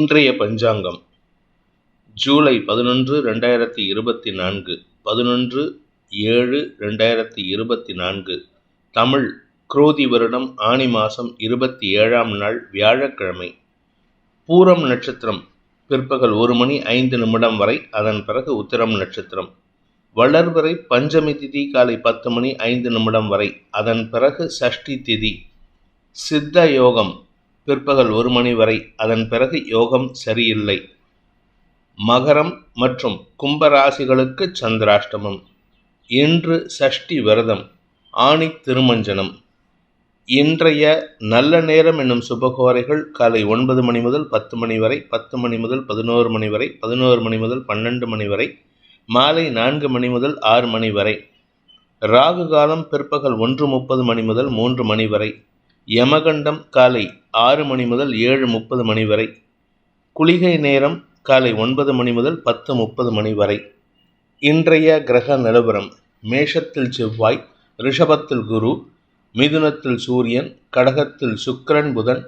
இன்றைய பஞ்சாங்கம். ஜூலை பதினொன்று ரெண்டாயிரத்தி இருபத்தி நான்கு. பதினொன்று ஏழு ரெண்டாயிரத்தி இருபத்தி நான்கு. தமிழ் குரோதி வருடம் ஆனி மாதம் இருபத்தி ஏழாம் நாள் வியாழக்கிழமை. பூரம் நட்சத்திரம் பிற்பகல் ஒரு மணி ஐந்து நிமிடம் வரை அதன் பிறகு உத்திரம் நட்சத்திரம். வளர்வரை பஞ்சமி திதி காலை பத்து மணி ஐந்து நிமிடம் வரை அதன் பிறகு சஷ்டி திதி. சித்த யோகம் பிற்பகல் ஒரு மணி வரை அதன் பிறகு யோகம் சரியில்லை. மகரம் மற்றும் கும்பராசிகளுக்கு சந்திராஷ்டமம். இன்று சஷ்டி விரதம் ஆணி திருமஞ்சனம். இன்றைய நல்ல நேரம் என்னும் சுபகோரைகள் காலை ஒன்பது மணி முதல் பத்து மணி வரை பத்து மணி முதல் பதினோரு மணி வரை பதினோரு மணி முதல் பன்னெண்டு மணி வரை மாலை நான்கு மணி முதல் ஆறு மணி வரை ராகு காலம் பிற்பகல் ஒன்று முப்பது மணி முதல் மூன்று மணி வரை யமகண்டம் காலை ஆறு மணி முதல் ஏழு முப்பது மணி வரை. குளிகை நேரம் காலை ஒன்பது மணி முதல் பத்து முப்பது மணி வரை. இன்றைய கிரக நிலவரம் மேஷத்தில் செவ்வாய் ரிஷபத்தில் குரு மிதுனத்தில் சூரியன் கடகத்தில் சுக்கிரன் புதன்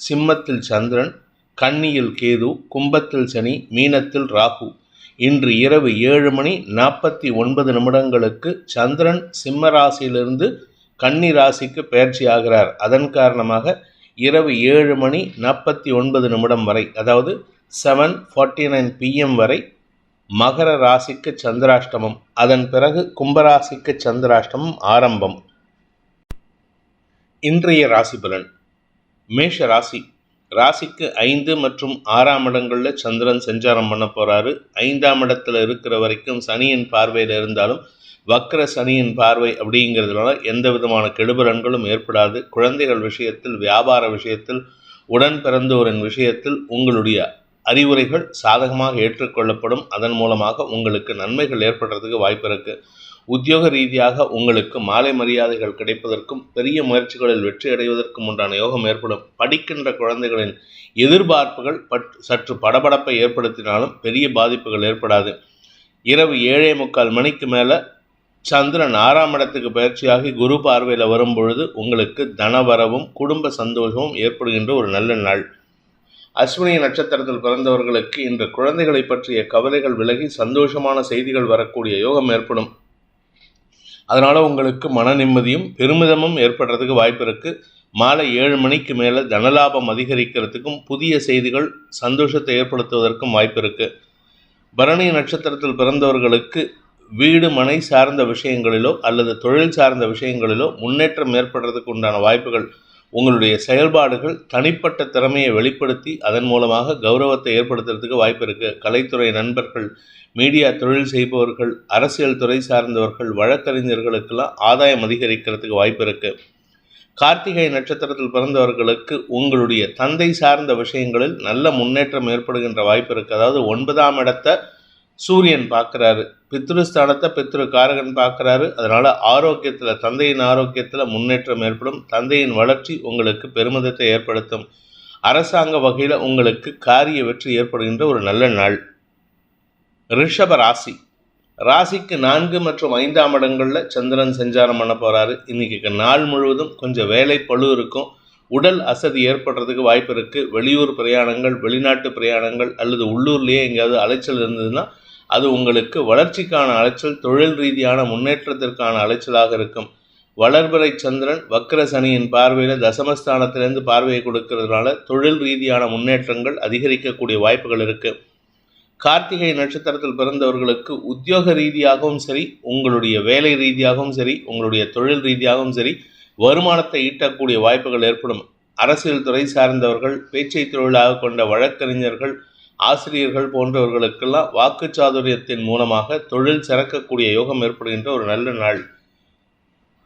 சிம்மத்தில் சந்திரன் கன்னியில் கேது கும்பத்தில் சனி மீனத்தில் ராகு. இன்று இரவு ஏழு மணி நாற்பத்தி ஒன்பது நிமிடங்களுக்கு சந்திரன் சிம்ம ராசியிலிருந்து கன்னி ராசிக்கு பயிற்சி ஆகிறார். அதன் காரணமாக இரவு ஏழு மணி நாற்பத்தி ஒன்பது நிமிடம் வரை அதாவது செவன் ஃபார்ட்டி நைன் பிஎம் வரை மகர ராசிக்கு சந்திராஷ்டமம். அதன் பிறகு கும்பராசிக்கு சந்திராஷ்டமம் ஆரம்பம். இன்றைய ராசி பலன். மேஷ ராசி. ராசிக்கு ஐந்து மற்றும் ஆறாம் இடங்களில் சந்திரன் சஞ்சாரம் பண்ண போகிறாரு ஐந்தாம் இடத்துல இருக்கிற வரைக்கும் சனியின் பார்வையில் இருந்தாலும் வக்ர சனியின் பார்வை அப்படிங்கிறதுனால எந்த விதமான கெடுபலன்களும் ஏற்படாது. குழந்தைகள் விஷயத்தில் வியாபார விஷயத்தில் உடன் பிறந்தோரின் விஷயத்தில் உங்களுடைய அறிவுரைகள் சாதகமாக ஏற்றுக்கொள்ளப்படும். அதன் மூலமாக உங்களுக்கு நன்மைகள் ஏற்படுறதுக்கு வாய்ப்பு இருக்குது உத்தியோக ரீதியாக உங்களுக்கு மாலை மரியாதைகள் கிடைப்பதற்கும் பெரிய முயற்சிகளில் வெற்றி அடைவதற்கும் உண்டான யோகம் ஏற்படும். படிக்கின்ற குழந்தைகளின் எதிர்பார்ப்புகள் பட் சற்று படபடப்பை ஏற்படுத்தினாலும் பெரிய பாதிப்புகள் ஏற்படாது. இரவு ஏழே முக்கால் மணிக்கு மேலே சந்திரன் ஆறாம் இடத்துக்கு பயிற்சியாகி குரு பார்வையில் வரும் பொழுது உங்களுக்கு தனவரவும் குடும்ப சந்தோஷமும் ஏற்படுகின்ற ஒரு நல்ல நாள். அஸ்வினி நட்சத்திரத்தில் பிறந்தவர்களுக்கு இன்று குழந்தைகளை பற்றிய கவலைகள் விலகி சந்தோஷமான செய்திகள் வரக்கூடிய யோகம் ஏற்படும். அதனால் உங்களுக்கு மன நிம்மதியும் பெருமிதமும் ஏற்படுறதுக்கு வாய்ப்பு இருக்குது மாலை ஏழு மணிக்கு மேலே தனலாபம் அதிகரிக்கிறதுக்கும் புதிய செய்திகள் சந்தோஷத்தை ஏற்படுத்துவதற்கும் வாய்ப்பு இருக்குது பரணி நட்சத்திரத்தில் பிறந்தவர்களுக்கு வீடு மனை சார்ந்த விஷயங்களிலோ அல்லது தொழில் சார்ந்த விஷயங்களிலோ முன்னேற்றம் ஏற்படுறதுக்கு உண்டான வாய்ப்புகள் உங்களுடைய செயல்பாடுகள் தனிப்பட்ட திறமையை வெளிப்படுத்தி அதன் மூலமாக கௌரவத்தை ஏற்படுத்துறதுக்கு வாய்ப்பு இருக்குது கலைத்துறை நண்பர்கள் மீடியா தொழில் செய்பவர்கள் அரசியல் துறை சார்ந்தவர்கள் வழக்கறிஞர்களுக்கெல்லாம் ஆதாயம் அதிகரிக்கிறதுக்கு வாய்ப்பு இருக்குது கார்த்திகை நட்சத்திரத்தில் பிறந்தவர்களுக்கு உங்களுடைய தந்தை சார்ந்த விஷயங்களில் நல்ல முன்னேற்றம் ஏற்படுகின்ற வாய்ப்பு இருக்குது அதாவது ஒன்பதாம் இடத்தை சூரியன் பார்க்குறாரு. பித்ருஸ்தானத்தை பித்ரு காரகன் பார்க்குறாரு. அதனால் ஆரோக்கியத்தில் தந்தையின் ஆரோக்கியத்தில் முன்னேற்றம் ஏற்படும். தந்தையின் வளர்ச்சி உங்களுக்கு பெருமிதத்தை ஏற்படுத்தும். அரசாங்க வகையில் உங்களுக்கு காரிய வெற்றி ஏற்படுகின்ற ஒரு நல்ல நாள். ரிஷப ராசி. ராசிக்கு நான்கு மற்றும் ஐந்தாம் இடங்களில் சந்திரன் சஞ்சாரம் பண்ண போகிறாரு இன்றைக்கி நாள் முழுவதும் கொஞ்சம் வேலை பழு இருக்கும். உடல் அசதி ஏற்படுறதுக்கு வாய்ப்பு இருக்குது வெளியூர் பிரயாணங்கள் வெளிநாட்டு பிரயாணங்கள் அல்லது உள்ளூர்லேயே எங்கேயாவது அலைச்சல் இருந்ததுன்னா அது உங்களுக்கு வளர்ச்சிக்கான அலைச்சல் தொழில் ரீதியான முன்னேற்றத்திற்கான அலைச்சலாக இருக்கும். வளர்பிறை சந்திரன் வக்கர சனியின் பார்வையில் தசமஸ்தானத்திலேருந்து பார்வையை கொடுக்கறதுனால தொழில் ரீதியான முன்னேற்றங்கள் அதிகரிக்கக்கூடிய வாய்ப்புகள் இருக்குது கார்த்திகை நட்சத்திரத்தில் பிறந்தவர்களுக்கு உத்தியோக ரீதியாகவும் சரி உங்களுடைய வேலை ரீதியாகவும் சரி உங்களுடைய தொழில் ரீதியாகவும் சரி வருமானத்தை ஈட்டக்கூடிய வாய்ப்புகள் ஏற்படும். அரசியல் துறை சார்ந்தவர்கள் பேச்சை தொழிலாக கொண்ட வழக்கறிஞர்கள் ஆசிரியர்கள் போன்றவர்களுக்கெல்லாம் வாக்குச்சாதுரியத்தின் மூலமாக தொழில் சிறக்கக்கூடிய யோகம் ஏற்படுகின்ற ஒரு நல்ல நாள்.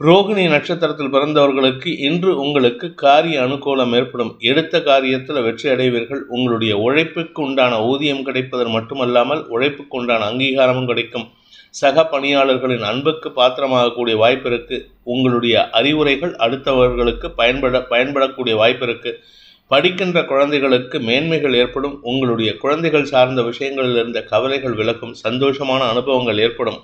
ரோகிணி நட்சத்திரத்தில் பிறந்தவர்களுக்கு இன்று உங்களுக்கு காரிய அனுகூலம் ஏற்படும். எடுத்த காரியத்தில் வெற்றி அடைவீர்கள். உங்களுடைய உழைப்புக்கு உண்டான ஊதியம் கிடைப்பதன் மட்டுமல்லாமல் உழைப்புக்கு உண்டான அங்கீகாரமும் கிடைக்கும். சக பணியாளர்களின் அன்புக்கு பாத்திரமாகக்கூடிய வாய்ப்பு இருக்குது உங்களுடைய அறிவுரைகள் அடுத்தவர்களுக்கு பயன்பட பயன்படக்கூடிய வாய்ப்பு இருக்குது படிக்கின்ற குழந்தைகளுக்கு மேன்மைகள் ஏற்படும் உங்களுடைய குழந்தைகள் சார்ந்த விஷயங்களில் இருந்த கவலைகள் விலகும் சந்தோஷமான அனுபவங்கள் ஏற்படும்.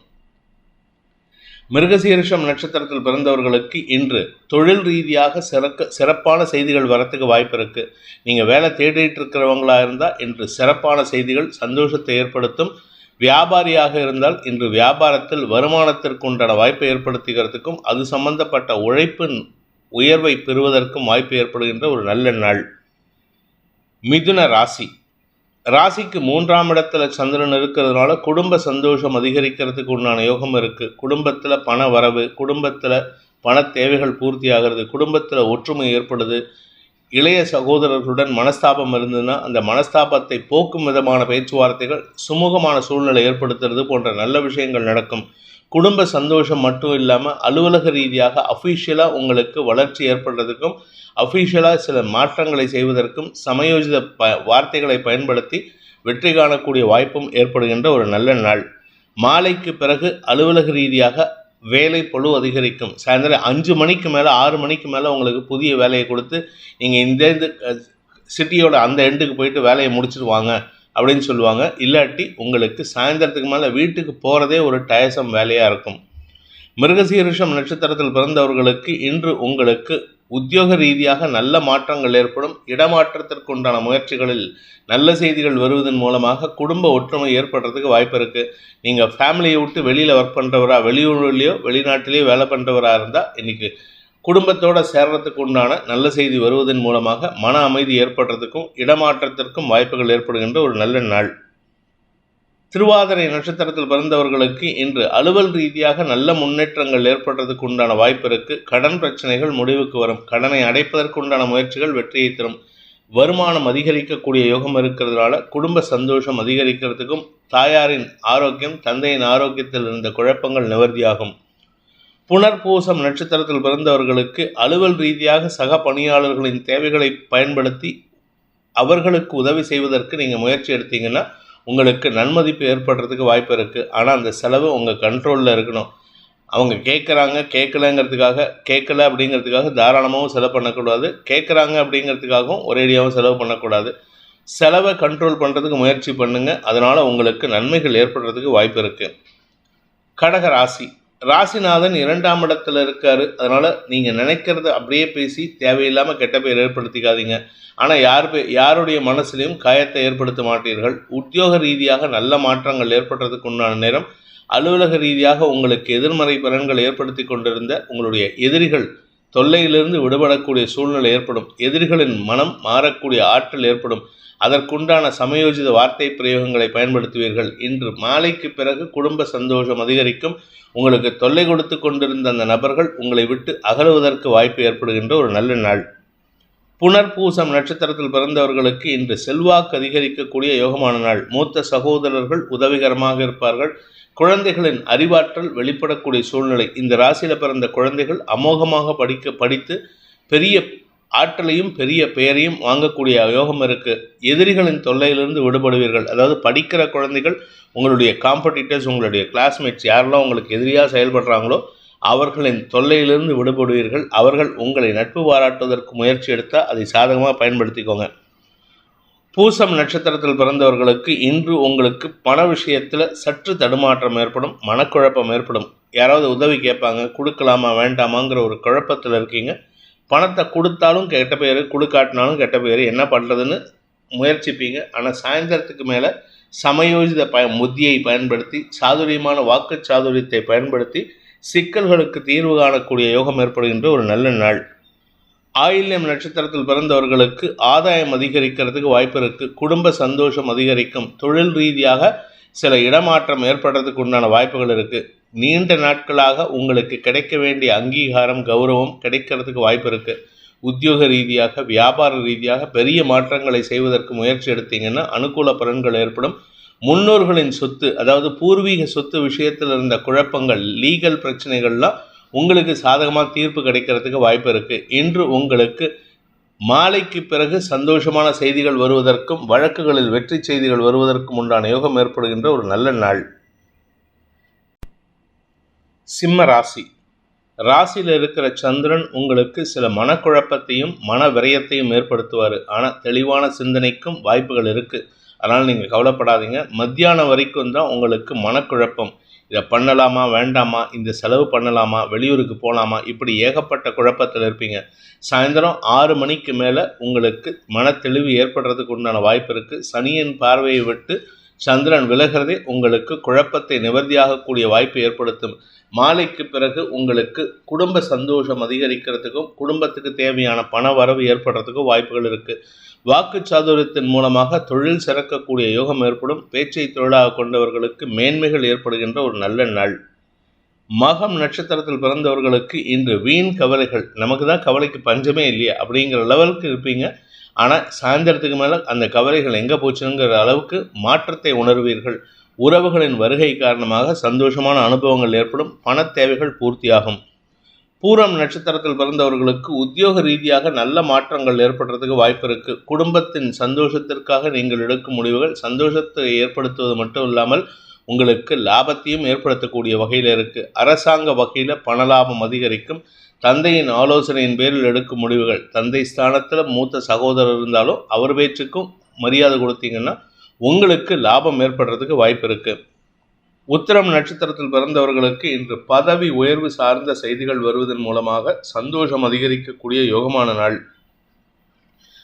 மிருகசீரிஷம் நட்சத்திரத்தில் பிறந்தவர்களுக்கு இன்று தொழில் ரீதியாக சிறக்க சிறப்பான செய்திகள் வரத்துக்கு வாய்ப்பு இருக்கு. நீங்கள் வேலை தேடிட்டு இருக்கிறவங்களா இருந்தால் இன்று சிறப்பான செய்திகள் சந்தோஷத்தை ஏற்படுத்தும். வியாபாரியாக இருந்தால் இன்று வியாபாரத்தில் வருமானத்திற்குண்டான வாய்ப்பை ஏற்படுத்துகிறதுக்கும் அது சம்பந்தப்பட்ட உழைப்பின் உயர்வை பெறுவதற்கும் வாய்ப்பு ஏற்படுகின்ற ஒரு நல்ல நாள். மிதுன ராசி. ராசிக்கு மூன்றாம் இடத்துல சந்திரன் இருக்கிறதுனால குடும்ப சந்தோஷம் அதிகரிக்கிறதுக்கு உண்டான யோகம் இருக்குது குடும்பத்தில் பண வரவு குடும்பத்தில் பண தேவைகள் பூர்த்தி ஆகிறது குடும்பத்தில் ஒற்றுமை ஏற்படுது. இளைய சகோதரர்களுடன் மனஸ்தாபம் இருந்ததுன்னா அந்த மனஸ்தாபத்தை போக்கும் விதமான பேச்சுவார்த்தைகள் சுமூகமான சூழ்நிலை ஏற்படுத்துறது போன்ற நல்ல விஷயங்கள் நடக்கும். குடும்ப சந்தோஷம் மட்டும் இல்லாமல் அலுவலக ரீதியாக அஃபீஷியலாக உங்களுக்கு வளர்ச்சி ஏற்படுறதுக்கும் அஃபீஷியலாக சில மாற்றங்களை செய்வதற்கும் சமயோஜித ப வார்த்தைகளை பயன்படுத்தி வெற்றி காணக்கூடிய வாய்ப்பும் ஏற்படுகின்ற ஒரு நல்ல நாள். மாலைக்கு பிறகு அலுவலக ரீதியாக வேலை பழு அதிகரிக்கும். சாயந்தரம் அஞ்சு மணிக்கு மேலே ஆறு மணிக்கு மேலே உங்களுக்கு புதிய வேலையை கொடுத்து நீங்கள் இந்த இந்த சிட்டியோட அந்த எண்டுக்கு போயிட்டு வேலையை முடிச்சுட்டு வாங்க அப்படின்னு சொல்லுவாங்க. இல்லாட்டி உங்களுக்கு சாயந்தரத்துக்கு மேலே வீட்டுக்கு போகிறதே ஒரு டயசம் வேலையாக இருக்கும். மிருகசீரிஷம் நட்சத்திரத்தில் பிறந்தவர்களுக்கு இன்று உங்களுக்கு உத்தியோக ரீதியாக நல்ல மாற்றங்கள் ஏற்படும். இடமாற்றத்திற்கு உண்டான முயற்சிகளில் நல்ல செய்திகள் வருவதன் மூலமாக குடும்ப ஒற்றுமை ஏற்படுறதுக்கு வாய்ப்பு இருக்குது நீங்கள் ஃபேமிலியை விட்டு வெளியில் ஒர்க் பண்ணுறவரா வெளியூர்லேயோ வெளிநாட்டிலேயோ வேலை பண்ணுறவராக இருந்தால் இன்றைக்கி குடும்பத்தோடு சேர்றதுக்கு உண்டான நல்ல செய்தி வருவதன் மூலமாக மன அமைதி ஏற்படுறதுக்கும் இடமாற்றத்திற்கும் வாய்ப்புகள் ஏற்படுகின்ற ஒரு நல்ல நாள். திருவாதிரை நட்சத்திரத்தில் பிறந்தவர்களுக்கு இன்று அலுவல் ரீதியாக நல்ல முன்னேற்றங்கள் ஏற்படுறதுக்கு உண்டான வாய்ப்பு இருக்கு. கடன் பிரச்சனைகள் முடிவுக்கு வரும். கடனை அடைப்பதற்கு உண்டான முயற்சிகள் வெற்றியை தரும். வருமானம் அதிகரிக்கக்கூடிய யோகம் இருக்கிறதுனால குடும்ப சந்தோஷம் அதிகரிக்கிறதுக்கும் தாயாரின் ஆரோக்கியம் தந்தையின் ஆரோக்கியத்தில் இருந்த குழப்பங்கள் நிவர்த்தியாகும். புனர்பூசம் நட்சத்திரத்தில் பிறந்தவர்களுக்கு அலுவல் ரீதியாக சக பணியாளர்களின் தேவைகளை பயன்படுத்தி அவர்களுக்கு உதவி செய்வதற்கு நீங்கள் முயற்சி எடுத்தீங்கன்னா உங்களுக்கு நன்மதிப்பு ஏற்படுறதுக்கு வாய்ப்பு இருக்குது ஆனால் அந்த செலவு உங்கள் கண்ட்ரோலில் இருக்கணும். அவங்க கேட்குறாங்க கேட்கலங்கிறதுக்காக கேட்கல அப்படிங்கிறதுக்காக தாராளமாகவும் செலவு பண்ணக்கூடாது. கேட்குறாங்க அப்படிங்கிறதுக்காகவும் ஒரேடியாகவும் செலவு பண்ணக்கூடாது. செலவை கண்ட்ரோல் பண்ணுறதுக்கு முயற்சி பண்ணுங்கள் அதனால் உங்களுக்கு நன்மைகள் ஏற்படுறதுக்கு வாய்ப்பு இருக்குது கடக ராசி. ராசிநாதன் இரண்டாம் இடத்துல இருக்காரு. அதனால் நீங்கள் நினைக்கிறத அப்படியே பேசி தேவையில்லாமல் கெட்ட பேர் ஏற்படுத்திக்காதீங்க. ஆனால் யார் பே யாருடைய மனசுலையும் காயத்தை ஏற்படுத்த மாட்டீர்கள். உத்தியோக ரீதியாக நல்ல மாற்றங்கள் ஏற்படுறதுக்கு உண்டான நேரம். அலுவலக ரீதியாக உங்களுக்கு எதிர்மறை பலன்கள் ஏற்படுத்தி கொண்டிருந்த உங்களுடைய எதிரிகள் தொல்லையிலிருந்து விடுபடக்கூடிய சூழ்நிலை ஏற்படும். எதிரிகளின் மனம் மாறக்கூடிய ஆற்றல் ஏற்படும். அதற்குண்டான சமயோஜித வார்த்தை பிரயோகங்களை பயன்படுத்துவீர்கள். இன்று மாலைக்கு பிறகு குடும்ப சந்தோஷம் அதிகரிக்கும். உங்களுக்கு தொல்லை கொடுத்து கொண்டிருந்த அந்த நபர்கள் உங்களை விட்டு அகலுவதற்கு வாய்ப்பு ஏற்படுகின்ற ஒரு நல்ல நாள். புனர்பூசம் நட்சத்திரத்தில் பிறந்தவர்களுக்கு இன்று செல்வாக்கு அதிகரிக்கக்கூடிய யோகமான நாள். மூத்த சகோதரர்கள் உதவிகரமாக இருப்பார்கள். குழந்தைகளின் அறிவாற்றல் வெளிப்படக்கூடிய சூழ்நிலை. இந்த ராசியில் பிறந்த குழந்தைகள் அமோகமாக படிக்க படித்து பெரிய ஆற்றலையும் பெரிய பெயரையும் வாங்கக்கூடிய யோகம் இருக்குது எதிரிகளின் தொல்லையிலிருந்து விடுபடுவீர்கள். அதாவது படிக்கிற குழந்தைகள் உங்களுடைய காம்படிட்டர்ஸ் உங்களுடைய கிளாஸ்மேட்ஸ் யாரெல்லாம் உங்களுக்கு எதிரியாக செயல்படுறாங்களோ அவர்களின் தொல்லையிலிருந்து விடுபடுவீர்கள். அவர்கள் உங்களை நட்பு பாராட்டுவதற்கு முயற்சி எடுத்தால் அதை சாதகமாக பயன்படுத்திக்கோங்க. பூசம் நட்சத்திரத்தில் பிறந்தவர்களுக்கு இன்று உங்களுக்கு பண விஷயத்தில் சற்று தடுமாற்றம் ஏற்படும் மனக்குழப்பம் ஏற்படும். யாராவது உதவி கேட்பாங்க கொடுக்கலாமா வேண்டாமாங்கிற ஒரு குழப்பத்தில் இருக்கீங்க. பணத்தை கொடுத்தாலும் கெட்ட பேர் கொடுக்காட்டினாலும் கெட்ட பேர் என்ன பண்ணுறதுன்னு முயற்சிப்பீங்க. ஆனால் சாயந்தரத்துக்கு மேலே சமயோஜித ப முத்தியை பயன்படுத்தி சாதுரியமான வாக்கு சாதுரியத்தை பயன்படுத்தி சிக்கல்களுக்கு தீர்வு காணக்கூடிய யோகம் ஏற்படுகின்ற ஒரு நல்ல நாள். ஆயில்யம் நட்சத்திரத்தில் பிறந்தவர்களுக்கு ஆதாயம் அதிகரிக்கிறதுக்கு வாய்ப்பு இருக்குது குடும்ப சந்தோஷம் அதிகரிக்கும். தொழில் ரீதியாக சில இடமாற்றம் ஏற்படுறதுக்கு உண்டான வாய்ப்புகள் இருக்குது நீண்ட நாட்களாக உங்களுக்கு கிடைக்க வேண்டிய அங்கீகாரம் கௌரவம் கிடைக்கிறதுக்கு வாய்ப்பு இருக்குது உத்தியோக ரீதியாக வியாபார ரீதியாக பெரிய மாற்றங்களை செய்வதற்கு முயற்சி எடுத்தீங்கன்னா அனுகூல பலன்கள் ஏற்படும். முன்னோர்களின் சொத்து அதாவது பூர்வீக சொத்து விஷயத்தில் இருந்த குழப்பங்கள் லீகல் பிரச்சனைகள்லாம் உங்களுக்கு சாதகமாக தீர்ப்பு கிடைக்கிறதுக்கு வாய்ப்பு இருக்குது இன்று உங்களுக்கு மாலைக்கு பிறகு சந்தோஷமான செய்திகள் வருவதற்கும் வழக்குகளில் வெற்றி செய்திகள் வருவதற்கும் உண்டான யோகம் ஏற்படுகின்ற ஒரு நல்ல நாள். சிம்ம ராசி. ராசியில் இருக்கிற சந்திரன் உங்களுக்கு சில மனக்குழப்பத்தையும் மன விரயத்தையும் ஏற்படுத்துவார். ஆனால் தெளிவான சிந்தனைக்கும் வாய்ப்புகள் இருக்குது அதனால் நீங்கள் கவலைப்படாதீங்க. மத்தியானம் வரைக்கும் தான் உங்களுக்கு மனக்குழப்பம். இதை பண்ணலாமா வேண்டாமா? இந்த செலவு பண்ணலாமா? வெளியூருக்கு போகலாமா இப்படி ஏகப்பட்ட குழப்பத்தில் இருப்பீங்க. சாயந்தரம் ஆறு மணிக்கு மேலே உங்களுக்கு மன தெளிவு ஏற்படுறதுக்கு உண்டான வாய்ப்பு இருக்குது சனியின் பார்வையை விட்டு சந்திரன் விலகிறதே உங்களுக்கு குழப்பத்தை நிவர்த்தியாகக்கூடிய வாய்ப்பு ஏற்படுத்தும். மாலைக்கு பிறகு உங்களுக்கு குடும்ப சந்தோஷம் அதிகரிக்கிறதுக்கும் குடும்பத்துக்கு தேவையான பண வரவு ஏற்படுறதுக்கும் வாய்ப்புகள் இருக்குது வாக்கு சாதுரியத்தின் மூலமாக தொழில் சிறக்கக்கூடிய யோகம் ஏற்படும். பேச்சை தொழிலாக கொண்டவர்களுக்கு மேன்மைகள் ஏற்படுகின்ற ஒரு நல்ல நாள். மகம் நட்சத்திரத்தில் பிறந்தவர்களுக்கு இன்று வீண் கவலைகள். நமக்கு தான் கவலைக்கு பஞ்சமே இல்லையா அப்படிங்கிற லெவலுக்கு இருப்பீங்க. ஆனால் சாயந்தரத்துக்கு மேலே அந்த கவலைகள் எங்கே போச்சுங்கிற அளவுக்கு மாற்றத்தை உணர்வீர்கள். உறவுகளின் வருகை காரணமாக சந்தோஷமான அனுபவங்கள் ஏற்படும் பண தேவைகள் பூர்த்தியாகும். பூரம் நட்சத்திரத்தில் பிறந்தவர்களுக்கு உத்தியோக ரீதியாக நல்ல மாற்றங்கள் ஏற்படுறதுக்கு வாய்ப்பு இருக்குது குடும்பத்தின் சந்தோஷத்திற்காக நீங்கள் எடுக்கும் முடிவுகள் சந்தோஷத்தை ஏற்படுத்துவது மட்டும் இல்லாமல் உங்களுக்கு லாபத்தையும் ஏற்படுத்தக்கூடிய வகையில் இருக்குது அரசாங்க வகையில் பண லாபம் அதிகரிக்கும். தந்தையின் ஆலோசனையின் பேரில் எடுக்கும் முடிவுகள். தந்தை ஸ்தானத்தில் மூத்த சகோதரர் இருந்தாலும் அவர் பேச்சுக்கும் மரியாதை கொடுத்தீங்கன்னா உங்களுக்கு லாபம் ஏற்படுறதுக்கு வாய்ப்பு இருக்குது உத்திரம் நட்சத்திரத்தில் பிறந்தவர்களுக்கு இன்று பதவி உயர்வு சார்ந்த செய்திகள் வருவதன் மூலமாக சந்தோஷம் அதிகரிக்கக்கூடிய யோகமான நாள்.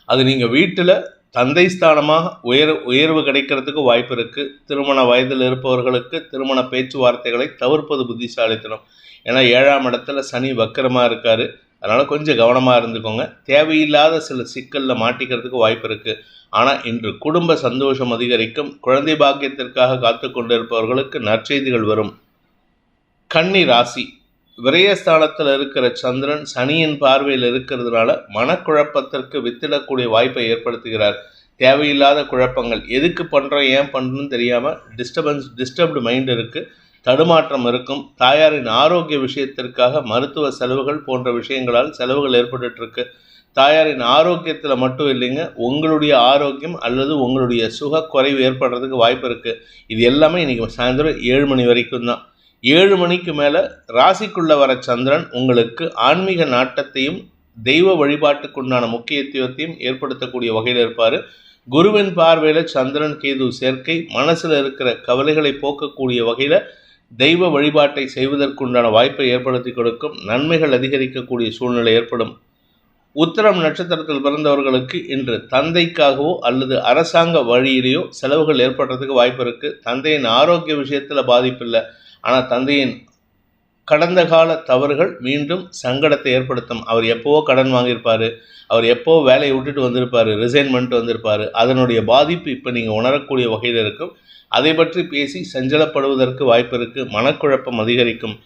அது நீங்கள் வீட்டில் தந்தை ஸ்தானமாக உயர் உயர்வு கிடைக்கிறதுக்கு வாய்ப்பு இருக்குது திருமண வயதில் இருப்பவர்களுக்கு திருமண பேச்சுவார்த்தைகளை தவிர்ப்பது புத்திசாலித்தனம். ஏன்னா ஏழாம் இடத்துல சனி வக்கரமாக இருக்கார். அதனால் கொஞ்சம் கவனமாக இருந்துக்கோங்க. தேவையில்லாத சில சிக்கலில் மாட்டிக்கிறதுக்கு வாய்ப்பு இருக்குது ஆனால் இன்று குடும்ப சந்தோஷம் அதிகரிக்கும். குழந்தை பாக்கியத்திற்காக காத்து கொண்டிருப்பவர்களுக்கு நற்செய்திகள் வரும். கன்னி ராசி. விரயஸ்தானத்தில் இருக்கிற சந்திரன் சனியின் பார்வையில் இருக்கிறதுனால மனக்குழப்பத்திற்கு வித்திடக்கூடிய வாய்ப்பை ஏற்படுத்துகிறார். தேவையில்லாத குழப்பங்கள். எதுக்கு பண்ணுறோம் ஏன் பண்ணுறோன்னு தெரியாமல் டிஸ்டர்பன்ஸ் டிஸ்டர்ப்டு மைண்ட் இருக்குது தடுமாற்றம் இருக்கும். தாயாரின் ஆரோக்கிய விஷயத்திற்காக மருத்துவ செலவுகள் போன்ற விஷயங்களால் செலவுகள் ஏற்பட்டுருக்கு தாயாரின் ஆரோக்கியத்தில் மட்டும் இல்லைங்க உங்களுடைய ஆரோக்கியம் அல்லது உங்களுடைய சுக குறைவு ஏற்படுறதுக்கு வாய்ப்பு இருக்குது இது எல்லாமே இன்றைக்கி சாயந்தரம் ஏழு மணி வரைக்கும் தான். ஏழு மணிக்கு மேலே ராசிக்குள்ளே வர சந்திரன் உங்களுக்கு ஆன்மீக நாட்டத்தையும் தெய்வ வழிபாட்டுக்குண்டான முக்கியத்துவத்தையும் ஏற்படுத்தக்கூடிய வகையில் இருப்பார். குருவின் பார்வையில் சந்திரன் கேது சேர்க்கை மனசில் இருக்கிற கவலைகளை போக்கக்கூடிய வகையில் தெய்வ வழிபாட்டை செய்வதற்குண்டான வாய்ப்பை ஏற்படுத்தி கொடுக்கும் நன்மைகள் அதிகரிக்கக்கூடிய சூழ்நிலை ஏற்படும். உத்தரம் நட்சத்திரத்தில் பிறந்தவர்களுக்கு இன்று தந்தைக்காகவோ அல்லது அரசாங்க வழியிலேயோ செலவுகள் ஏற்படுறதுக்கு வாய்ப்பு இருக்குது தந்தையின் ஆரோக்கிய விஷயத்தில் பாதிப்பில்லை ஆனால் தந்தையின் கடந்த கால தவறுகள் மீண்டும் சங்கடத்தை ஏற்படுத்தும். அவர் எப்போவோ கடன் வாங்கியிருப்பார். அவர் எப்போ வேலையை விட்டுட்டு வந்திருப்பார். ரிசைன்மெண்ட் வந்திருப்பார். அதனுடைய பாதிப்பு இப்போ நீங்கள் உணரக்கூடிய வகையில் இருக்கும். அதை பற்றி பேசி சஞ்சலப்படுவதற்கு வாய்ப்பு இருக்குது மனக்குழப்பம் அதிகரிக்கும்.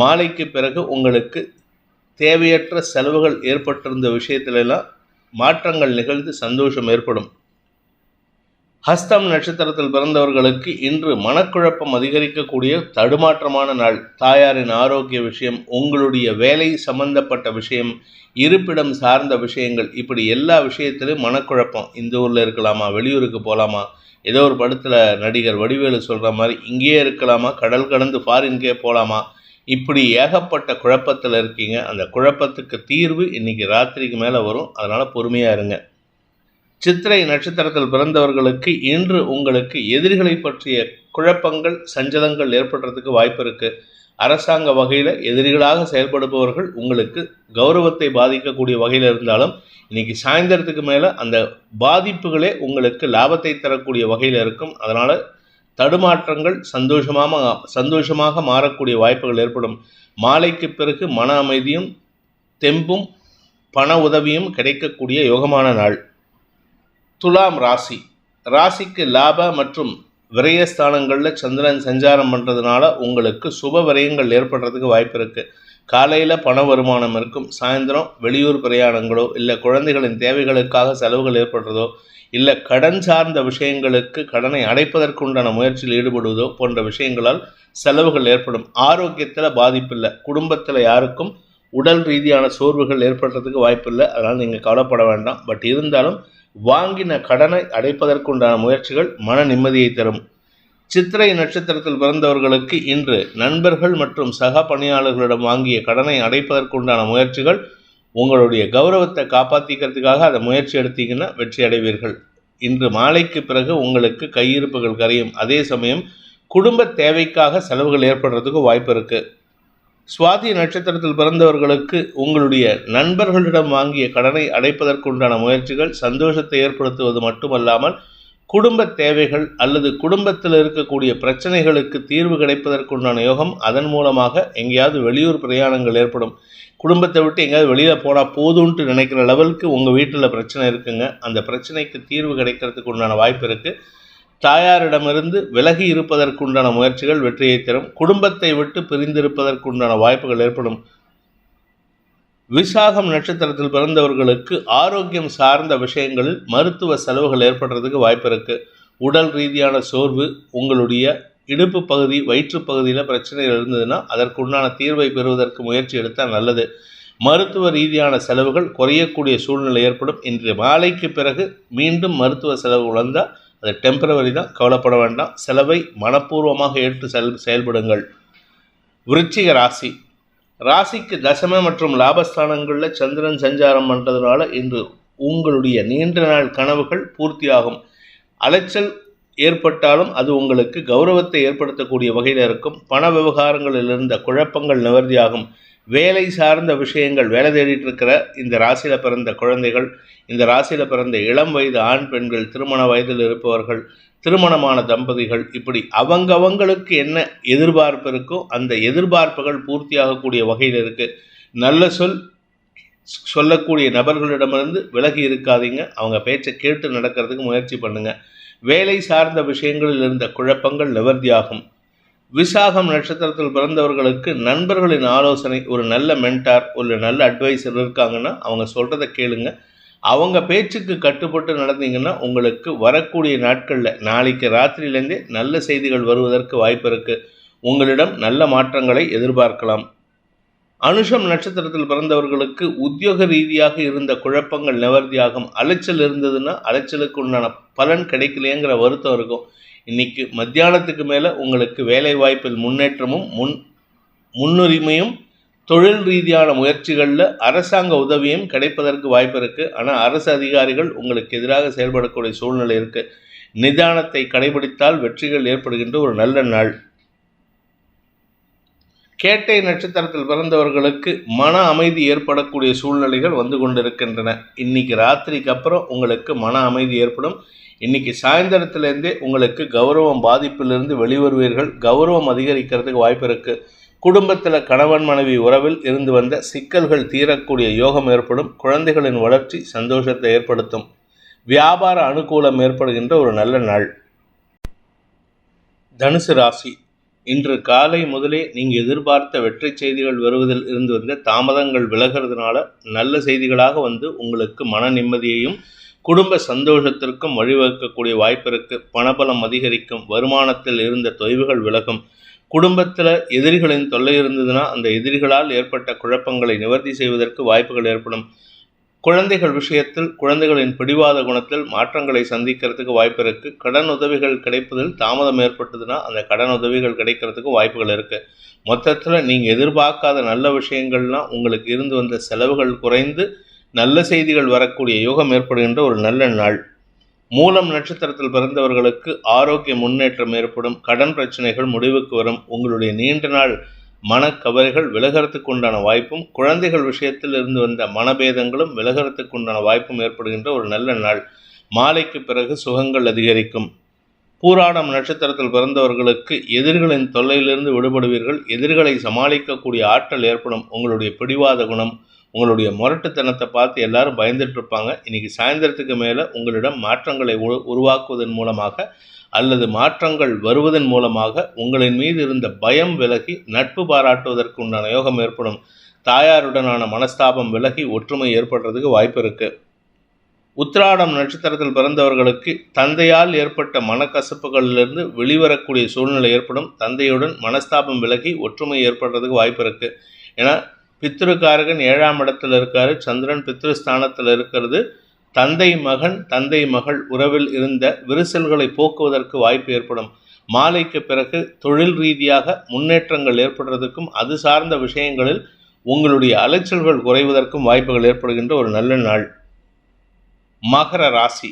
மாலைக்கு பிறகு உங்களுக்கு தேவையற்ற செலவுகள் ஏற்பட்டிருந்த விஷயத்திலெல்லாம் மாற்றங்கள் நிகழ்ந்து சந்தோஷம் ஏற்படும். ஹஸ்தம் நட்சத்திரத்தில் பிறந்தவர்களுக்கு இன்று மனக்குழப்பம் அதிகரிக்கக்கூடிய தடுமாற்றமான நாள். தாயாரின் ஆரோக்கிய விஷயம் உங்களுடைய வேலை சம்பந்தப்பட்ட விஷயம் இருப்பிடம் சார்ந்த விஷயங்கள். இப்படி எல்லா விஷயத்திலும் மனக்குழப்பம். இந்த ஊரில் இருக்கலாமா? வெளியூருக்கு போகலாமா ஏதோ ஒரு படத்தில் நடிகர் வடிவேலு சொல்கிற மாதிரி இங்கேயே இருக்கலாமா? கடல் கடந்து ஃபாரின்கே போகலாமா இப்படி ஏகப்பட்ட குழப்பத்தில் இருக்கீங்க. அந்த குழப்பத்துக்கு தீர்வு இன்றைக்கி ராத்திரிக்கு மேலே வரும். அதனால் பொறுமையாக இருங்க. சித்திரை நட்சத்திரத்தில் பிறந்தவர்களுக்கு இன்று உங்களுக்கு எதிரிகளை பற்றிய குழப்பங்கள் சஞ்சலங்கள் ஏற்படுறதுக்கு வாய்ப்பு இருக்குது அரசாங்க வகையில் எதிரிகளாக செயல்படுபவர்கள் உங்களுக்கு கௌரவத்தை பாதிக்கக்கூடிய வகையில் இருந்தாலும் இன்னைக்கு சாயந்தரத்துக்கு மேலே அந்த பாதிப்புகளே உங்களுக்கு லாபத்தை தரக்கூடிய வகையில் இருக்கும். அதனால் தடுமாற்றங்கள் சந்தோஷமாக சந்தோஷமாக மாறக்கூடிய வாய்ப்புகள் ஏற்படும். மாலைக்கு பிறகு மன அமைதியும் தெம்பும் பண உதவியும் கிடைக்கக்கூடிய யோகமான நாள். துலாம் ராசி. ராசிக்கு லாப மற்றும் விரயஸ்தானங்களில் சந்திரன் சஞ்சாரம் பண்ணுறதுனால உங்களுக்கு சுப விரயங்கள் ஏற்படுறதுக்கு வாய்ப்பு இருக்குது காலையில் பண வருமானம் இருக்கும். சாயந்தரம் வெளியூர் பிரயாணங்களோ இல்லை குழந்தைகளின் தேவைகளுக்காக செலவுகள் ஏற்படுறதோ இல்லை கடன் சார்ந்த விஷயங்களுக்கு கடனை அடைப்பதற்குண்டான முயற்சியில் ஈடுபடுவதோ போன்ற விஷயங்களால் செலவுகள் ஏற்படும். ஆரோக்கியத்தில் பாதிப்பில்லை குடும்பத்தில் யாருக்கும் உடல் ரீதியான சோர்வுகள் ஏற்படுறதுக்கு வாய்ப்பில்லை அதனால் நீங்கள் கவலைப்பட வேண்டாம். பட் இருந்தாலும் வாங்கின கடனை அடைப்பதற்குண்டான முயற்சிகள் மன நிம்மதியை தரும். சித்திரை நட்சத்திரத்தில் பிறந்தவர்களுக்கு இன்று நண்பர்கள் மற்றும் சக பணியாளர்களிடம் வாங்கிய கடனை அடைப்பதற்குண்டான முயற்சிகள் உங்களுடைய கௌரவத்தை காப்பாற்றிக்கிறதுக்காக அதை முயற்சி எடுத்தீங்கன்னா வெற்றி அடைவீர்கள். இன்று மாலைக்கு பிறகு உங்களுக்கு கையிருப்புகள் கரையும். அதே சமயம் குடும்ப தேவைக்காக செலவுகள் ஏற்படுறதுக்கு வாய்ப்பு இருக்குது சுவாதி நட்சத்திரத்தில் பிறந்தவர்களுக்கு உங்களுடைய நண்பர்களிடம் வாங்கிய கடனை அடைப்பதற்குண்டான முயற்சிகள் சந்தோஷத்தை ஏற்படுத்துவது மட்டுமல்லாமல் குடும்ப தேவைகள் அல்லது குடும்பத்தில் இருக்கக்கூடிய பிரச்சனைகளுக்கு தீர்வு கிடைப்பதற்குண்டான யோகம் அதன் மூலமாக எங்கேயாவது வெளியூர் பிரயாணங்கள் ஏற்படும். குடும்பத்தை விட்டு எங்கேயாவது வெளியில் போனால் போதும்ன்ட்டு நினைக்கிற லெவலுக்கு உங்கள் வீட்டில் பிரச்சனை இருக்குங்க. அந்த பிரச்சனைக்கு தீர்வு கிடைக்கிறதுக்கு உண்டான வாய்ப்பு இருக்குது தாயாரிடமிருந்து விலகி இருப்பதற்குண்டான முயற்சிகள் வெற்றியை தரும். குடும்பத்தை விட்டு பிரிந்திருப்பதற்குண்டான வாய்ப்புகள் ஏற்படும். விசாகம் நட்சத்திரத்தில் பிறந்தவர்களுக்கு ஆரோக்கியம் சார்ந்த விஷயங்களில் மருத்துவ செலவுகள் ஏற்படுறதுக்கு வாய்ப்பு இருக்குது உடல் ரீதியான சோர்வு உங்களுடைய இடுப்பு பகுதி வயிற்று பகுதியில் பிரச்சனைகள் இருந்ததுன்னா அதற்குண்டான தீர்வை பெறுவதற்கு முயற்சி எடுத்தால் நல்லது. மருத்துவ ரீதியான செலவுகள் குறையக்கூடிய சூழ்நிலை ஏற்படும். இன்று மாலைக்கு பிறகு மீண்டும் மருத்துவ செலவு உழந்தால் அது டெம்பரவரி தான் கவலைப்பட வேண்டாம். செலவை மனப்பூர்வமாக ஏற்று செல் செயல்படுங்கள். விருச்சிக ராசி. ராசிக்கு தசம மற்றும் லாபஸ்தானங்களில் சந்திரன் சஞ்சாரம் பண்ணுறதுனால இன்று உங்களுடைய நீண்ட நாள் கனவுகள் பூர்த்தியாகும். அலைச்சல் ஏற்பட்டாலும் அது உங்களுக்கு கௌரவத்தை ஏற்படுத்தக்கூடிய வகையில் இருக்கும். பண விவகாரங்களில் இருந்த குழப்பங்கள் நிவர்த்தியாகும். வேலை சார்ந்த விஷயங்கள் வேலை தேடிட்டு இருக்கிற இந்த ராசியில் பிறந்த குழந்தைகள் இந்த ராசியில் பிறந்த இளம் வயது ஆண் பெண்கள் திருமண வயதில் இருப்பவர்கள் திருமணமான தம்பதிகள் இப்படி அவங்கவங்களுக்கு என்ன எதிர்பார்ப்பு இருக்கோ அந்த எதிர்பார்ப்புகள் பூர்த்தியாகக்கூடிய வகையில் இருக்குது நல்ல சொல் சொல்லக்கூடிய நபர்களிடமிருந்து விலகி இருக்காதீங்க. அவங்க பேச்சை கேட்டு நடக்கிறதுக்கு முயற்சி பண்ணுங்கள் வேலை சார்ந்த விஷயங்களில் இருந்த குழப்பங்கள் நிவர்த்தியாகும். விசாகம் நட்சத்திரத்தில் பிறந்தவர்களுக்கு நண்பர்களின் ஆலோசனை ஒரு நல்ல மென்டார் ஒரு நல்ல அட்வைசர் இருக்காங்கன்னா அவங்க சொல்கிறத கேளுங்க. அவங்க பேச்சுக்கு கட்டுப்பட்டு நடந்தீங்கன்னா உங்களுக்கு வரக்கூடிய நாட்களில் நாளைக்கு ராத்திரியிலேருந்தே நல்ல செய்திகள் வருவதற்கு வாய்ப்பு இருக்குது உங்களிடம் நல்ல மாற்றங்களை எதிர்பார்க்கலாம். அனுஷம் நட்சத்திரத்தில் பிறந்தவர்களுக்கு உத்தியோக ரீதியாக இருந்த குழப்பங்கள் நிவர்த்தியாகும் அலைச்சல் இருந்ததுன்னா அலைச்சலுக்கு உண்டான பலன் கிடைக்கலையேங்கிற வருத்தம் இருக்கும். இன்னைக்கு மத்தியானத்துக்கு மேலே உங்களுக்கு வேலை வாய்ப்பில் முன்னேற்றமும் முன் முன்னுரிமையும் தொழில் ரீதியான முயற்சிகளில் அரசாங்க உதவியும் கிடைப்பதற்கு வாய்ப்பு இருக்குது ஆனால் அரசு அதிகாரிகள் உங்களுக்கு எதிராக செயல்படக்கூடிய சூழ்நிலை இருக்குது நிதானத்தை கடைபிடித்தால் வெற்றிகள் ஏற்படுகின்ற ஒரு நல்ல நாள். கேட்டை நட்சத்திரத்தில் பிறந்தவர்களுக்கு மன அமைதி ஏற்படக்கூடிய சூழ்நிலைகள் வந்து கொண்டிருக்கின்றன. இன்னைக்கு ராத்திரிக்கு அப்புறம் உங்களுக்கு மன அமைதி ஏற்படும். இன்னைக்கு சாயந்தரத்துலேருந்தே உங்களுக்கு கௌரவம் பாதிப்பிலிருந்து வெளிவருவீர்கள். கௌரவம் அதிகரிக்கிறதுக்கு வாய்ப்பு இருக்குது குடும்பத்தில் கணவன் மனைவி உறவில் இருந்து வந்த சிக்கல்கள் தீரக்கூடிய யோகம் ஏற்படும். குழந்தைகளின் வளர்ச்சி சந்தோஷத்தை ஏற்படுத்தும். வியாபார அனுகூலம் ஏற்படுகின்ற ஒரு நல்ல நாள். தனுசு ராசி. இன்று காலை முதலே நீங்கள் எதிர்பார்த்த வெற்றி செய்திகள் வருவதில் இருந்து வந்த தாமதங்கள் விலகிறதுனால நல்ல செய்திகளாக வந்து உங்களுக்கு மன நிம்மதியையும் குடும்ப சந்தோஷத்திற்கும் வழிவகுக்கக்கூடிய வாய்ப்பு இருக்குது பணபலம் அதிகரிக்கும் வருமானத்தில் இருந்த தொய்வுகள் விலகும். குடும்பத்தில் எதிரிகளின் தொல்லை இருந்ததுன்னா அந்த எதிரிகளால் ஏற்பட்ட குழப்பங்களை நிவர்த்தி செய்வதற்கு வாய்ப்புகள் ஏற்படும். குழந்தைகள் விஷயத்தில் குழந்தைகளின் பிடிவாத குணத்தில் மாற்றங்களை சந்திக்கிறதுக்கு வாய்ப்பு இருக்குது கடன் உதவிகள் கிடைப்பதில் தாமதம் ஏற்பட்டதுன்னா அந்த கடன் உதவிகள் கிடைக்கிறதுக்கு வாய்ப்புகள் இருக்குது மொத்தத்தில் நீங்கள் எதிர்பார்க்காத நல்ல விஷயங்கள்லாம் உங்களுக்கு இருந்து வந்த செலவுகள் குறைந்து நல்ல செய்திகள் வரக்கூடிய யோகம் ஏற்படுகின்ற ஒரு நல்ல நாள். மூலம் நட்சத்திரத்தில் பிறந்தவர்களுக்கு ஆரோக்கிய முன்னேற்றம் ஏற்படும் கடன் பிரச்சனைகள் முடிவுக்கு வரும். உங்களுடைய நீண்ட நாள் மனக்கவலைகள் விலகிறதுக்கு உண்டான வாய்ப்பும் குழந்தைகள் விஷயத்தில் இருந்து வந்த மனபேதங்களும் விலகிறதுக்கு உண்டான வாய்ப்பும் ஏற்படுகின்ற ஒரு நல்ல நாள். மாலைக்கு பிறகு சுகங்கள் அதிகரிக்கும். பூராடம் நட்சத்திரத்தில் பிறந்தவர்களுக்கு எதிர்களின் தொல்லையிலிருந்து விடுபடுவீர்கள். எதிர்களை சமாளிக்கக்கூடிய ஆற்றல் ஏற்படும். உங்களுடைய பிடிவாத குணம் உங்களுடைய முரட்டுத்தனத்தை பார்த்து எல்லாரும் பயந்துட்டு இருப்பாங்க. இன்னைக்கு சாயந்தரத்துக்கு மேலே உங்களிடம் மாற்றங்களை உருவாக்குவதன் மூலமாக அல்லது மாற்றங்கள் வருவதன் மூலமாக உங்களின் மீது இருந்த பயம் விலகி நட்பு பாராட்டுவதற்கு உண்டான யோகம் ஏற்படும். தாயாருடனான மனஸ்தாபம் விலகி ஒற்றுமை ஏற்படுறதுக்கு வாய்ப்பு இருக்கு. உத்திராடம் நட்சத்திரத்தில் பிறந்தவர்களுக்கு தந்தையால் ஏற்பட்ட மனக்கசப்புகளிலிருந்து வெளிவரக்கூடிய சூழ்நிலை ஏற்படும். தந்தையுடன் மனஸ்தாபம் விலகி ஒற்றுமை ஏற்படுறதுக்கு வாய்ப்பு இருக்கு. ஏன்னா பித்ருக்காரகன் ஏழாம் இடத்தில் இருக்காரு. சந்திரன் பித்ருஸ்தானத்தில் இருக்கிறது. தந்தை மகன் தந்தை மகள் உறவில் இருந்த விரிசல்களை போக்குவதற்கு வாய்ப்பு ஏற்படும். மாலைக்கு பிறகு தொழில் ரீதியாக முன்னேற்றங்கள் ஏற்படுறதுக்கும் அது சார்ந்த விஷயங்களில் உங்களுடைய அலைச்சல்கள் குறைவதற்கும் வாய்ப்புகள் ஏற்படுகின்ற ஒரு நல்ல நாள். மகர ராசி.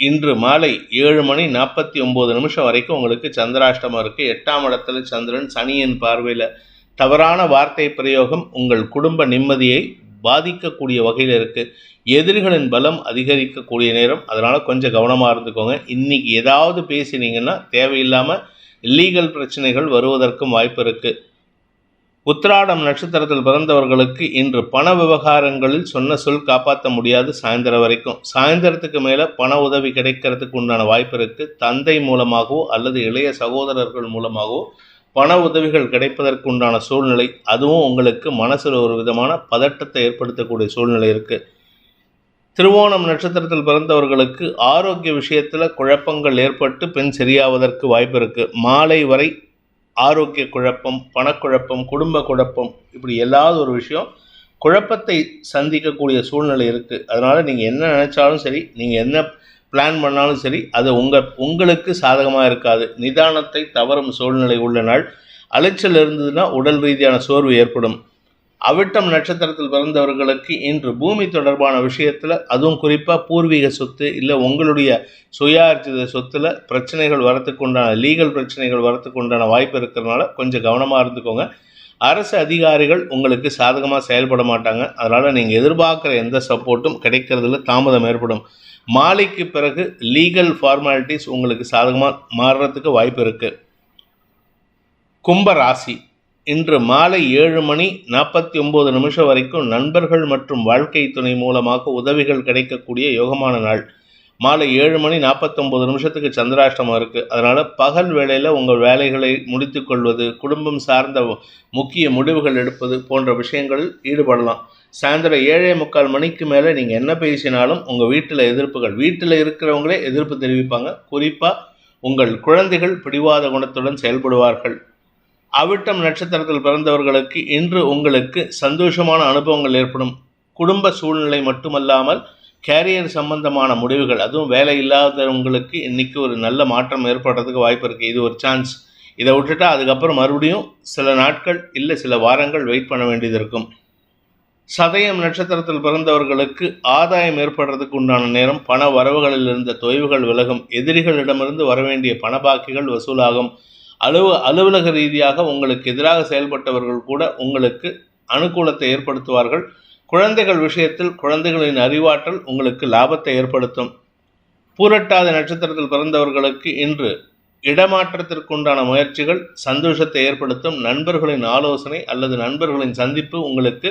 இன்று மாலை ஏழு மணி நாற்பத்தி ஒம்பது நிமிஷம் வரைக்கும் உங்களுக்கு சந்திராஷ்டமம் இருக்குது எட்டாம் இடத்துல சந்திரன் சனியின் பார்வையில் தவறான வார்த்தை பிரயோகம் உங்கள் குடும்ப நிம்மதியை பாதிக்கக்கூடிய வகையில் இருக்குது எதிரிகளின் பலம் அதிகரிக்கக்கூடிய நேரம். அதனால் கொஞ்சம் கவனமாக இருந்துக்கோங்க. இன்றைக்கி ஏதாவது பேசினீங்கன்னா தேவையில்லாமல் லீகல் பிரச்சனைகள் வருவதற்கும் வாய்ப்பு இருக்குது உத்திராடம் நட்சத்திரத்தில் பிறந்தவர்களுக்கு இன்று பண விவகாரங்களில் சொன்ன சொல் காப்பாற்ற முடியாது சாயந்தரம் வரைக்கும். சாயந்தரத்துக்கு மேலே பண உதவி கிடைக்கிறதுக்கு உண்டான வாய்ப்பு இருக்குது தந்தை மூலமாகவோ அல்லது இளைய சகோதரர்கள் மூலமாகவோ பண உதவிகள் கிடைப்பதற்கு உண்டான சூழ்நிலை அதுவும் உங்களுக்கு மனசில் ஒரு விதமான பதட்டத்தை ஏற்படுத்தக்கூடிய சூழ்நிலை இருக்குது திருவோணம் நட்சத்திரத்தில் பிறந்தவர்களுக்கு ஆரோக்கிய விஷயத்தில் குழப்பங்கள் ஏற்பட்டு பெண் சரியாவதற்கு வாய்ப்பு இருக்குது மாலை வரை ஆரோக்கிய குழப்பம் பணக்குழப்பம் குடும்ப குழப்பம் இப்படி எல்லாவது ஒரு விஷயம் குழப்பத்தை சந்திக்கக்கூடிய சூழ்நிலை இருக்குது அதனால் நீங்கள் என்ன நினச்சாலும் சரி நீங்கள் என்ன பிளான் பண்ணாலும் சரி அது உங்கள் உங்களுக்கு சாதகமாக இருக்காது. நிதானத்தை தவறும் சூழ்நிலை உள்ள நாள். அலைச்சல் இருந்ததுன்னா உடல் ரீதியான சோர்வு ஏற்படும். அவிட்டம் நட்சத்திரத்தில் பிறந்தவர்களுக்கு இன்று பூமி தொடர்பான விஷயத்தில் அதுவும் குறிப்பாக பூர்வீக சொத்து இல்லை உங்களுடைய சுயார்ஜித சொத்தில் பிரச்சனைகள் வரத்துக்கு உண்டான லீகல் பிரச்சனைகள் வரத்துக்கு உண்டான வாய்ப்பு இருக்கிறதுனால கொஞ்சம் கவனமாக இருந்துக்கோங்க. அரசு அதிகாரிகள் உங்களுக்கு சாதகமாக செயல்பட மாட்டாங்க. அதனால் நீங்கள் எதிர்பார்க்குற எந்த சப்போர்ட்டும் கிடைக்கிறதுல தாமதம் ஏற்படும். மாலைக்கு பிறகு லீகல் ஃபார்மாலிட்டிஸ் உங்களுக்கு சாதகமாக மாறுறதுக்கு வாய்ப்பு இருக்குது கும்ப ராசி. இன்று மாலை ஏழு மணி நாற்பத்தி ஒம்பது நிமிஷம் வரைக்கும் நண்பர்கள் மற்றும் வாழ்க்கை துணை மூலமாக உதவிகள் கிடைக்கக்கூடிய யோகமான நாள். மாலை ஏழு மணி நாற்பத்தொம்போது நிமிஷத்துக்கு சந்திராஷ்டமம் இருக்குது அதனால் பகல் வேளையில் உங்கள் வேலைகளை முடித்து கொள்வது குடும்பம் சார்ந்த முக்கிய முடிவுகள் எடுப்பது போன்ற விஷயங்களில் ஈடுபடலாம். சாயந்தரம் ஏழே முக்கால் மணிக்கு மேலே நீங்கள் என்ன பேசினாலும் உங்கள் வீட்டில் எதிர்ப்புகள் வீட்டில் இருக்கிறவங்களே எதிர்ப்பு தெரிவிப்பாங்க. குறிப்பாக உங்கள் குழந்தைகள் பிடிவாத குணத்துடன் செயல்படுவார்கள். அவிட்டம் நட்சத்திரத்தில் பிறந்தவர்களுக்கு இன்று உங்களுக்கு சந்தோஷமான அனுபவங்கள் ஏற்படும். குடும்ப சூழ்நிலை மட்டுமல்லாமல் கேரியர் சம்பந்தமான முடிவுகள் அதுவும் வேலை இல்லாதவங்களுக்கு இன்றைக்கி ஒரு நல்ல மாற்றம் ஏற்படுறதுக்கு வாய்ப்பு இருக்குது இது ஒரு சான்ஸ் இதை விட்டுட்டா அதுக்கப்புறம் மறுபடியும் சில நாட்கள் இல்லை சில வாரங்கள் வெயிட் பண்ண வேண்டியது இருக்கும். சதயம் நட்சத்திரத்தில் பிறந்தவர்களுக்கு ஆதாயம் ஏற்படுறதுக்கு உண்டான நேரம் பண வரவுகளில் இருந்த தொய்வுகள் விலகும். எதிரிகளிடமிருந்து வரவேண்டிய பண பாக்கிகள் வசூலாகும். அலுவ அலுவலக ரீதியாக உங்களுக்கு எதிராக செயல்பட்டவர்கள் கூட உங்களுக்கு அனுகூலத்தை ஏற்படுத்துவார்கள். குழந்தைகள் விஷயத்தில் குழந்தைகளின் அறிவாற்றல் உங்களுக்கு லாபத்தை ஏற்படுத்தும். பூரட்டாத நட்சத்திரத்தில் பிறந்தவர்களுக்கு இன்று இடமாற்றத்திற்குண்டான முயற்சிகள் சந்தோஷத்தை ஏற்படுத்தும். நண்பர்களின் ஆலோசனை அல்லது நண்பர்களின் சந்திப்பு உங்களுக்கு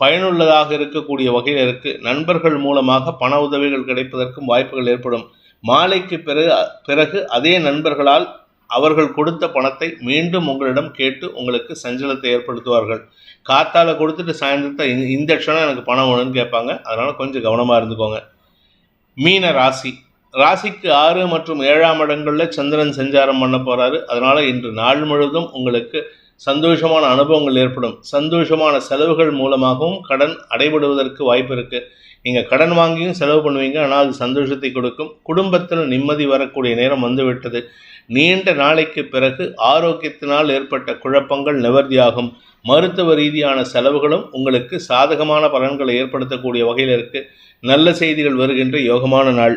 பயனுள்ளதாக இருக்கக்கூடிய வகையில் இருக்குது நண்பர்கள் மூலமாக பண உதவிகள் கிடைப்பதற்கும் வாய்ப்புகள் ஏற்படும். மாலைக்கு பிறகு பிறகு அதே நண்பர்களால் அவர்கள் கொடுத்த பணத்தை மீண்டும் உங்களிடம் கேட்டு உங்களுக்கு சஞ்சலத்தை ஏற்படுத்துவார்கள். காத்தால கொடுத்துட்டு சாயந்தரத்தை இந்த க்ஷணம் எனக்கு பணம் வேணும்னு கேட்பாங்க. அதனால் கொஞ்சம் கவனமாக இருந்துக்கோங்க. மீன ராசி. ராசிக்கு ஆறு மற்றும் ஏழாம் இடங்களில் சந்திரன் சஞ்சாரம் பண்ண போகிறாரு அதனால் இன்று நாள் முழுவதும் உங்களுக்கு சந்தோஷமான அனுபவங்கள் ஏற்படும். சந்தோஷமான செலவுகள் மூலமாகவும் கடன் அடைபடுவதற்கு வாய்ப்பு இருக்குது நீங்கள் கடன் வாங்கியும் செலவு பண்ணுவீங்க ஆனால் அது சந்தோஷத்தை கொடுக்கும். குடும்பத்தில் நிம்மதி வரக்கூடிய நேரம் வந்துவிட்டது. நீண்ட நாளைக்கு பிறகு ஆரோக்கியத்தினால் ஏற்பட்ட குழப்பங்கள் நிவர்த்தியாகும் மருத்துவ ரீதியான செலவுகளும் உங்களுக்கு சாதகமான பலன்களை ஏற்படுத்தக்கூடிய வகையில் இருக்குது நல்ல செய்திகள் வருகின்ற யோகமான நாள்.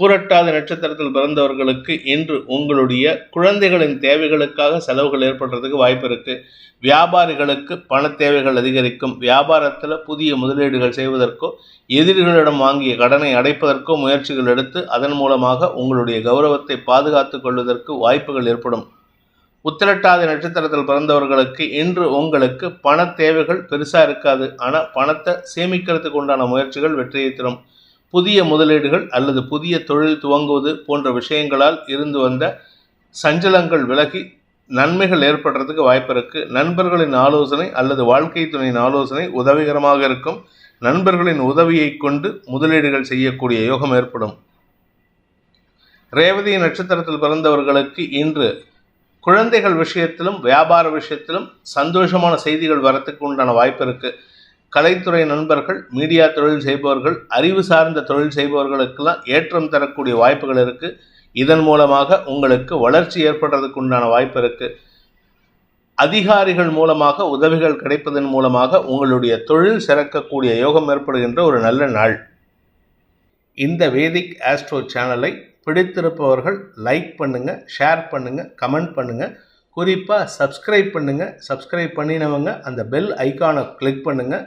பூரட்டாத நட்சத்திரத்தில் பிறந்தவர்களுக்கு இன்று உங்களுடைய குழந்தைகளின் தேவைகளுக்காக செலவுகள் ஏற்படுறதுக்கு வாய்ப்பு இருக்குது வியாபாரிகளுக்கு பண தேவைகள் அதிகரிக்கும். வியாபாரத்தில் புதிய முதலீடுகள் செய்வதற்கோ எதிரிகளிடம் வாங்கிய கடனை அடைப்பதற்கோ முயற்சிகள் எடுத்து அதன் மூலமாக உங்களுடைய கௌரவத்தை பாதுகாத்து கொள்வதற்கு வாய்ப்புகள் ஏற்படும். உத்திரட்டாதி நட்சத்திரத்தில் பிறந்தவர்களுக்கு இன்று உங்களுக்கு பண தேவைகள் பெருசாக இருக்காது. ஆனால் பணத்தை சேமிக்கிறதுக்கு உண்டான முயற்சிகள் வெற்றியை தரும். புதிய முதலீடுகள் அல்லது புதிய தொழில் துவங்குவது போன்ற விஷயங்களால் இருந்து வந்த சஞ்சலங்கள் விலகி நன்மைகள் ஏற்படுறதுக்கு வாய்ப்பு இருக்குது நண்பர்களின் ஆலோசனை அல்லது வாழ்க்கை துணையின் ஆலோசனை உதவிகரமாக இருக்கும். நண்பர்களின் உதவியை கொண்டு முதலீடுகள் செய்யக்கூடிய யோகம் ஏற்படும். ரேவதி நட்சத்திரத்தில் பிறந்தவர்களுக்கு இன்று குழந்தைகள் விஷயத்திலும் வியாபார விஷயத்திலும் சந்தோஷமான செய்திகள் வரத்துக்கு உண்டான வாய்ப்பு இருக்குது கலைத்துறை நண்பர்கள் மீடியா தொழில் செய்பவர்கள் அறிவு சார்ந்த தொழில் செய்பவர்களுக்கெல்லாம் ஏற்றம் தரக்கூடிய வாய்ப்புகள் இருக்குது இதன் மூலமாக உங்களுக்கு வளர்ச்சி ஏற்படுறதுக்கு உண்டான வாய்ப்பு இருக்குது அதிகாரிகள் மூலமாக உதவிகள் கிடைப்பதன் மூலமாக உங்களுடைய தொழில் சிறக்கக்கூடிய யோகம் ஏற்படுகின்ற ஒரு நல்ல நாள். இந்த வேதிக் ஆஸ்ட்ரோ சேனலை பிடித்திருப்பவர்கள் லைக் பண்ணுங்கள் ஷேர் பண்ணுங்கள் கமெண்ட் பண்ணுங்கள் குறிப்பாக சப்ஸ்கிரைப் பண்ணுங்கள் சப்ஸ்கிரைப் பண்ணினவங்க அந்த பெல் ஐக்கானை கிளிக் பண்ணுங்கள்